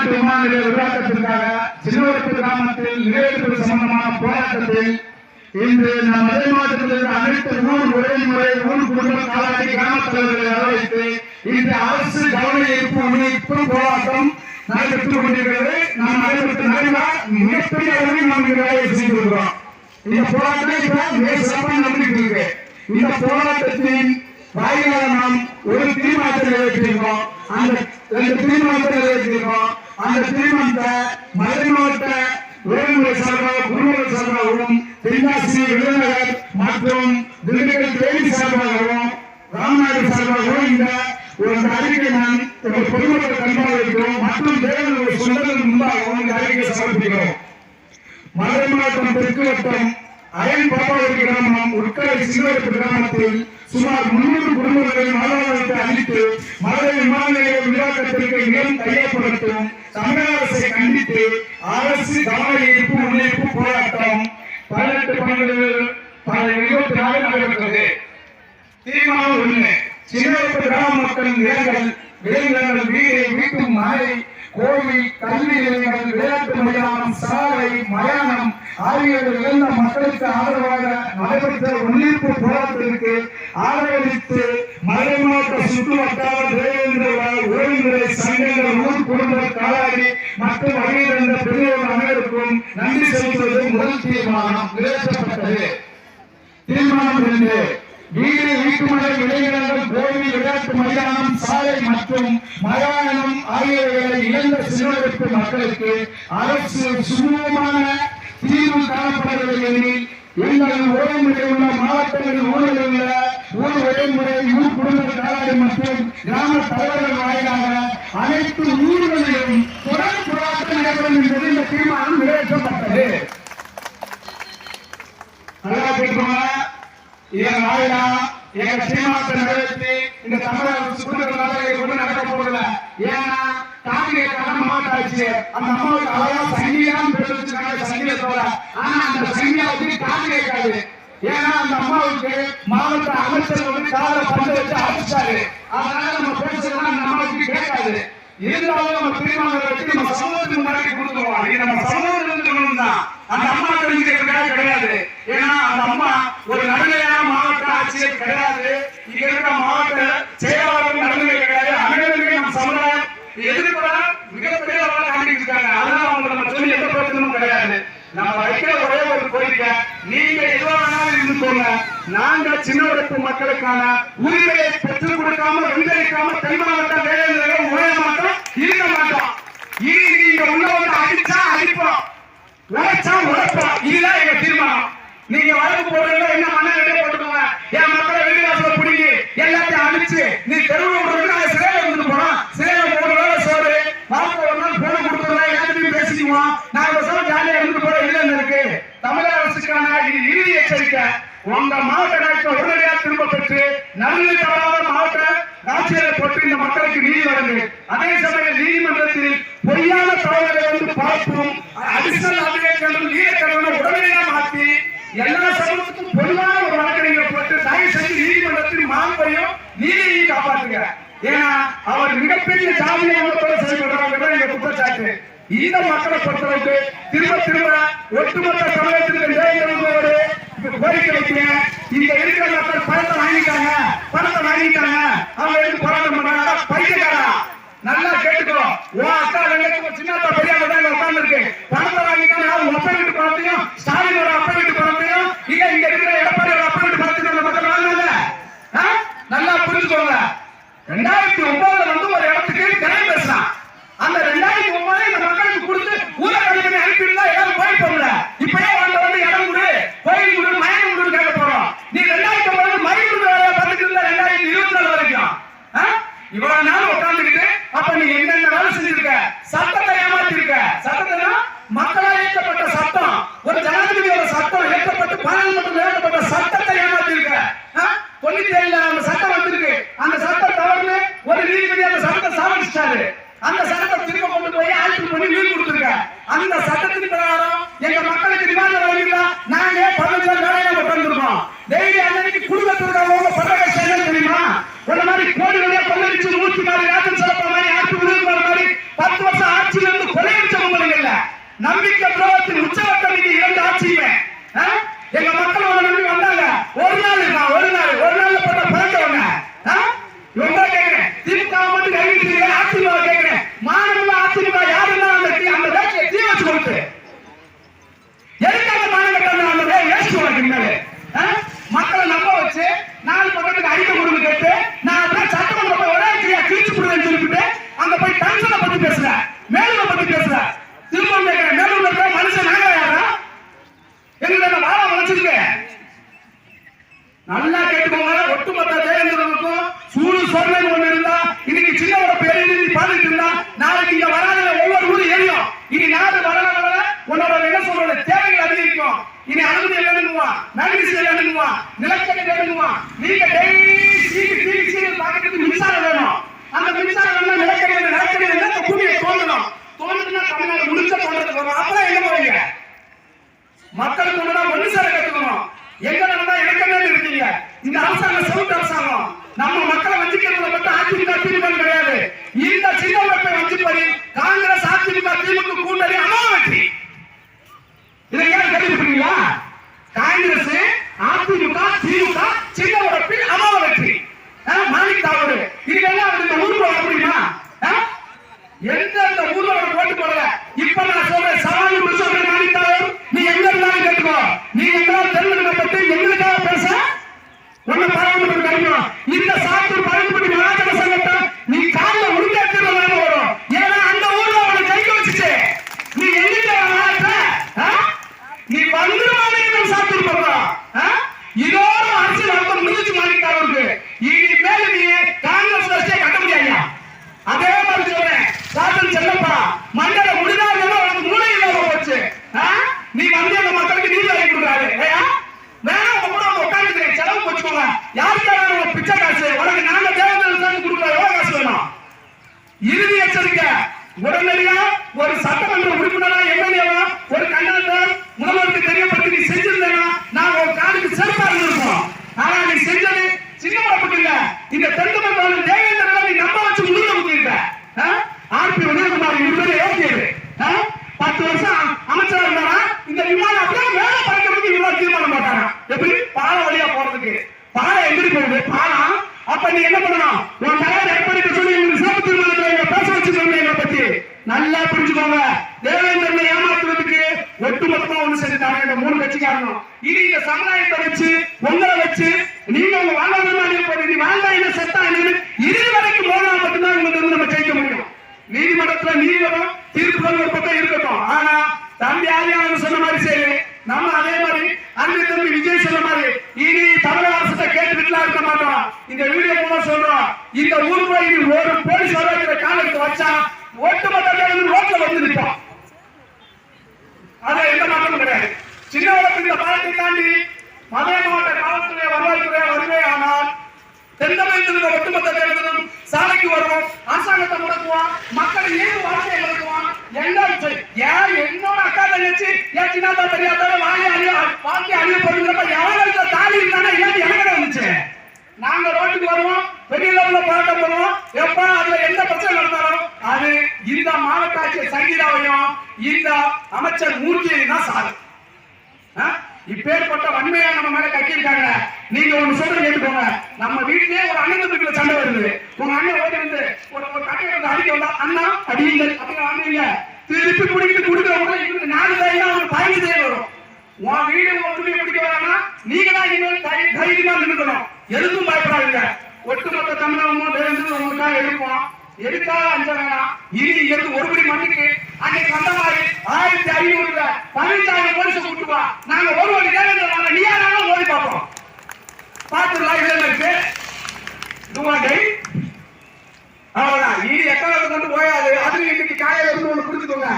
உள்நாட்டு விமான நிலைய விரிவாக்கத்திற்காக சின்னவரப்பு கிராமத்தில் நிறைவேற்று சம்பந்தமான போராட்டத்தில் இன்று நம் மதுரை மாவட்டத்தில் அனைத்து ஊர் உறவுமுறை ஊர் குடும்ப காலாடி கிராம தலைவர்களை வரவைத்து இன்று அரசு கவன ஈர்ப்பு உழைப்பு போராட்டம் நடைபெற்றுக் கொண்டிருக்கிறது. நாம் நடைபெற்ற நடைபெற மிகப்பெரிய அளவில் நாம் இந்த வேலையை செய்து வருகிறோம். இந்த போராட்டத்தை இப்ப மிக சிறப்பாக நடந்துட்டு இருக்கு. இந்த போராட்டத்தின் வாயிலாக நாம் ஒரு தீர்மானத்தை நிறைவேற்றியிருக்கோம். அந்த ரெண்டு தீர்மானத்தை நிறைவேற்றியிருக்கோம். அந்த தீர்மானத்தை மதுரை மாவட்ட வேலுமுறை சார்பாக குடும்ப கிராமம் சிறுவரப்பு கிராமத்தில் சுமார் முன்னூறு குடும்பங்களின் வாழ்வாதாரத்தை அளித்து மதுரை விமான நிலைய விரிவாக்கத்திற்கு இடம் கையப்படுத்தும் தமிழக அரசை கண்டித்து அரசு கவன ஈர்ப்பு முன்னெடுப்பு போராட்டம் பதினெட்டு பன்னெண்டு இருபத்தி நாலு நடைபெற்றது. தீர்மானம் ஒண்ணு சிறுவரப்பு கிராம மக்களின் நிலங்கள் விளைநிலங்கள் வீடு வீட்டு மனை கோவில் கல்வி நிலையங்கள் விளையாட்டு மைதானம் சாலை மயானம் ஆகியவை இழந்த மக்களுக்கு ஆதரவாக நடைபெற்ற முன்னெடுப்பு போராட்டத்திற்கு ஆதரவளித்து மதுரை மாவட்ட சுற்று வட்டார தேவேந்திர உறவுமுறை சங்கங்கள் ஊர் குடும்ப காலாடி மற்றும் வகையிலிருந்த பெரியவர் அனைவருக்கும் நன்றி செலுத்துவது முதல் தீர்மானம் நிறைவேற்றப்பட்டது. தீர்மானம் இரண்டு. வீடு வீட்டுமனை விளைநிலங்கள் கோவில் விளையாட்டு மைதானம் சாலை மற்றும் மயானம் ஆகியவைகளை இழந்த சிறுவர்களுக்கு மக்களுக்கு அரசு சுமூகமான தீர்வு காணப்படவில்லை எனில் எங்கள் ஓய்வுமுறை உள்ள மாவட்டங்களில் ஊழல் உள்ள ஊர் ஒழுங்குமுறை ஊர் குடும்ப காலாடி மற்றும் கிராம தலைவர்கள் வாயிலாக அனைத்து ஊர்களிலும் தொடர் போராட்டம் நடைபெறும் என்பது இந்த தீர்மானம் நிறைவேற்றப்பட்டது நல்லா கேட்கணுமா இதன் வாயிலா எங்க தீர்மானத்தை நிறைவேற்றி இந்த தமிழக சுதந்திர கொண்டு நடக்க போறதில்ல ஏன்னா காங்கிரஸ் காரணம் மாவட்ட அந்த அம்மாவுக்கு அழகா சங்கிலாம் பேர் வச்சிருக்காங்க ஆனா அந்த சங்கியா வந்து காங்கிரஸ் ஏன்னா அந்த அம்மாவுக்கு மாவட்ட அமைச்சர் வந்து காலை பந்து வச்சு அடிச்சாரு அதனால நம்ம பேசுறதுலாம் அந்த அம்மாவுக்கு கேட்காது. இருந்தாலும் நம்ம தீர்மானம் வச்சு நம்ம சமூகத்துக்கு முன்னாடி கொடுத்துருவோம். இது நம்ம சமூகத்துக்கு தான் அந்த அம்மா தெரிஞ்சுக்கிறதுக்காக கிடையாது ஏன்னா அந்த அம்மா ஒரு நடுநிலையான மாவட்ட ஆட்சியர் கிடையாது. இங்க இருக்கிற மாவட்ட செயலாளர்கள் நடுநிலை கிடையாது. அனைவருமே நம்ம சமுதாயம் எதிர்ப்புற மிகப்பெரிய அளவில் காட்டிட்டு இருக்காங்க. அதனால அவங்க நம்ம சொல்லி எந்த பிரச்சனையும் கிடையாது. நம்ம வைக்கிற ஒரே ஒரு கோரிக்கை நீங்க எதுவா வேணாலும் இருந்துக்கோங்க நாங்க சின்ன உழைப்பு மக்களுக்கான உரிமையை பெற்றுக் கொடுக்காம வெந்தரிக்காம தெளிவாக மாவட்டம் வேலை உழைய மாட்டோம் இருக்க மாட்டோம். இனி நீங்க உள்ள வந்து அடிச்சா அடிப்போம். உழைச்சா உழைப்போம். இதுதான் எங்க தீர்மானம். நீங்க வழக்கு போடுறீங்க என்ன மன வெளியே போட்டுக்கோங்க. என் மக்களை வெளியே பிடிங்கி எல்லாத்தையும் அடிச்சு நீ தெருவு விடுறது நாங்க சிறையில இருந்துட்டு போறோம். சிறையில மூணு வேலை சோறு மாசம் ஒரு நாள் போன கொடுத்துருவோம் எல்லாத்தையும் பேசிக்குவோம். நாங்க பேசாம ஜாலியா இருந்து போற இல்லைன்னு இருக்கு? தமிழக அரசுக்கான இது இறுதி எச்சரிக்கை. உங்க மாவட்ட நாட்டை உடனடியாக திரும்ப பெற்று நல்ல தவறாத மாவட்ட ஆட்சியரை போட்டு இந்த மக்களுக்கு நீதி வழங்கு. அதே சமயம் நீதிமன்றத்தில் பொய்யான தகவல்களை வந்து பார்ப்போம் அடிஷனல் அபிநேக்கங்கள் நீதிக்கடனை உடனடியாக மாற்றி எல்லா சமூகத்துக்கும் பொதுவான ஒரு வழக்கறிஞர் போட்டு தயவு செஞ்சு நீதிமன்றத்தின் மாண்பையும் நீதியையும் காப்பாற்றுங்க ஏன்னா அவர் மிகப்பெரிய ஜாதியத்தோட செயல்படுறாங்க எங்க குற்றச்சாட்டு. இந்த மக்களை பொறுத்தளவுக்கு திரும்ப திரும்ப ஒட்டுமொத்த தமிழகத்திற்கு ஜெயலலிதாவோடு கோரிக்கை வைக்கிறேன். இங்க இருக்கிற மக்கள் பணத்தை வாங்கிட்டாங்க பணத்தை வாங்கிட்டாங்க அவங்க எடுத்து போராட்டம் பண்றாங்க பைத்தியக்காரா நல்லா கேட்டுக்கோ. உன் அக்கா ரெண்டு சின்ன அக்கா பெரிய அக்கா தான் உட்கார்ந்து இருக்கு பணத்தை வாங்கிட்டாங்க அவங்க அப்பா வீட்டு பணத்தையும் ஸ்டாலினோட அப்பா வீட்டு பணத்தையும் இங்க இங்க இருக்கிற எடப்பாடியோட அப்பா வீட்டு பணத்தையும் அந்த மக்கள் வாங்கினாங்க ஆ? நல்லா புரிஞ்சுக்கோங்க. ரெண்டாயிரத்தி ஒன்பதுல வந்து ஒரு இடத்துக்கு தினம் பேசுறான் அந்த ரெண்டாயிரத்தி ஒன்பது இந்த மக்களுக்கு கொடுத்து ஊர கணிதனை அனுப்பியிருந்தா எல்லாரும் போயிருப்போம்ல இப்பயே வந்து வந்து இடம் கொடு கோயில் கொடு மயம் கொடு கேட்க போறோம் நீ ரெண்டாயிரத்தி ஒன்பது மயம் கொடு வேலையை பார்த்துட்டு இருந்த ரெண்டாயிரத்தி இருபத்தி நாலு வரைக்கும் ஆ? இவ்வளவு நாள் உட்கார்ந்துக்கிட்டு அப்ப நீ என்னென்ன வேலை செஞ்சிருக்க? சட்டத்தை ஏமாத்திருக்க. சட்டத்தை மக்களால் இயக்கப்பட்ட சட்டம். ஒரு ஜனாதிபதியோட சட்டம் இயக்கப்பட்டு பாராளுமன்றத்தில் இயக்கப்பட்ட சட்டத்தை ஏமாத்திருக்க. தொண்ணூத்தி ஏழுல அந்த சட்டம் வந்திருக்கு. அந்த சட்டம் தவறுன்னு ஒரு நீதிபதி அந்த சட்டத்தை சாவடிச்சிட்டாரு. அந்த சட்டத்தை உலகத்தின் உச்சகத்தை இரண்டு ஆட்சியுமே. எங்க மக்கள் இருக்கிறவங்க ஒட்டுமொத்த தேவேந்திரனுக்கும் இருந்தா இன்னைக்கு சின்னவர பெரிய இருந்தா நாளைக்கு இங்க வராங்க ஒவ்வொரு ஊர் ஏரியும் இனி நாடு வரலாறு உன்னோட என்ன சொல்ற தேவைகள் அதிகரிக்கும். இனி அனுமதி வேணுமா நன்றி வேணுமா நிலக்கடை நீங்க டெய்லி ముస్లింకు కూటమి சமுதாயத்தை வச்சு உங்களை வச்சு நீங்க உங்க வாழ்வாதாரமா நீங்க வாழ்ந்தா என்ன செத்தா என்னன்னு இறுதி வரைக்கும் போனா மட்டும்தான் உங்களுக்கு வந்து நம்ம ஜெயிக்க முடியும். நீதிமன்றத்துல நீதிமன்றம் வரும் தீர்ப்புகள் ஒரு பக்கம் இருக்கட்டும். ஆனா தம்பி ஆதியானவர் சொன்ன மாதிரி சரி நம்ம அதே மாதிரி அன்பு தம்பி விஜய் சொன்ன மாதிரி இனி தமிழக அரசு கேட்டுக்கிட்டுலாம் இருக்க மாட்டோம். இந்த வீடியோ மூலம் சொல்றோம். இந்த ஊருக்குள்ள இனி ஒரு போலீஸ் வரவேற்கிற காலத்துக்கு வச்சா ஒட்டுமொத்த ரோட்ல வந்து நிற்போம் அதை எந்த மாற்றமும் கிடையாது. சின்ன என்ன என்னோட அக்கா தங்கச்சி? ஏன் சின்னதா அழிய வாழ்க்கை அழிய போறதுங்கிறப்ப எவனுக்கு தாலி இருந்தானே? ஏன் எனக்கு வந்துச்சு? நாங்க ரோட்டுக்கு வருவோம் பெரிய லெவல்ல போராட்டம் பண்ணுவோம். எப்ப அதுல எந்த பிரச்சனை நடந்தாலும் அது இந்த மாவட்ட ஆட்சியர் சங்கீதாவையும் இந்த அமைச்சர் மூர்த்தியையும் தான் சாரு இப்பேற்பட்ட வன்மையா நம்ம மேல கட்டியிருக்காங்க. நீங்க ஒண்ணு சொல்ற கேட்டுக்கோங்க. நம்ம வீட்டிலேயே ஒரு அண்ணன் சண்டை வருது. உங்க அண்ணன் ஓடி வந்து ஒரு ஒரு கட்டையை வந்தா அண்ணா அடியுங்கள் அப்படின்னு வாங்குவீங்க திருப்பி குடிக்கிட்டு குடுக்கிற கூட நாலு தைரியம் தேவை வரும். உன் வீடு வரானா நீங்க தான் இனிமேல் தை- தைரியமா நின்றுக்கணும் எதுக்கும் பயப்படாதீங்க. ஒட்டுமொத்த தமிழகமும் வேறு உங்களுக்காக எடுப்போம். எதுக்காக அஞ்ச வேணாம். இனி இங்க ஒரு ஒருபடி மண்ணுக்கு அன்னைக்கு வந்த மாதிரி ஆயிரத்தி ஐநூறுல பதினஞ்சாயிரம் போலீஸ் கூட்டு நாங்க ஒரு மணி தேவையான வாங்க நீ யாராலும் ஓடி பார்ப்போம். பார்த்து லைவ்ல இருக்கு? அவ்வளவுதான். இனி எத்தனை கொண்டு போயாது? அது இன்னைக்கு காலையில இருந்து ஒண்ணு குடிச்சுக்கோங்க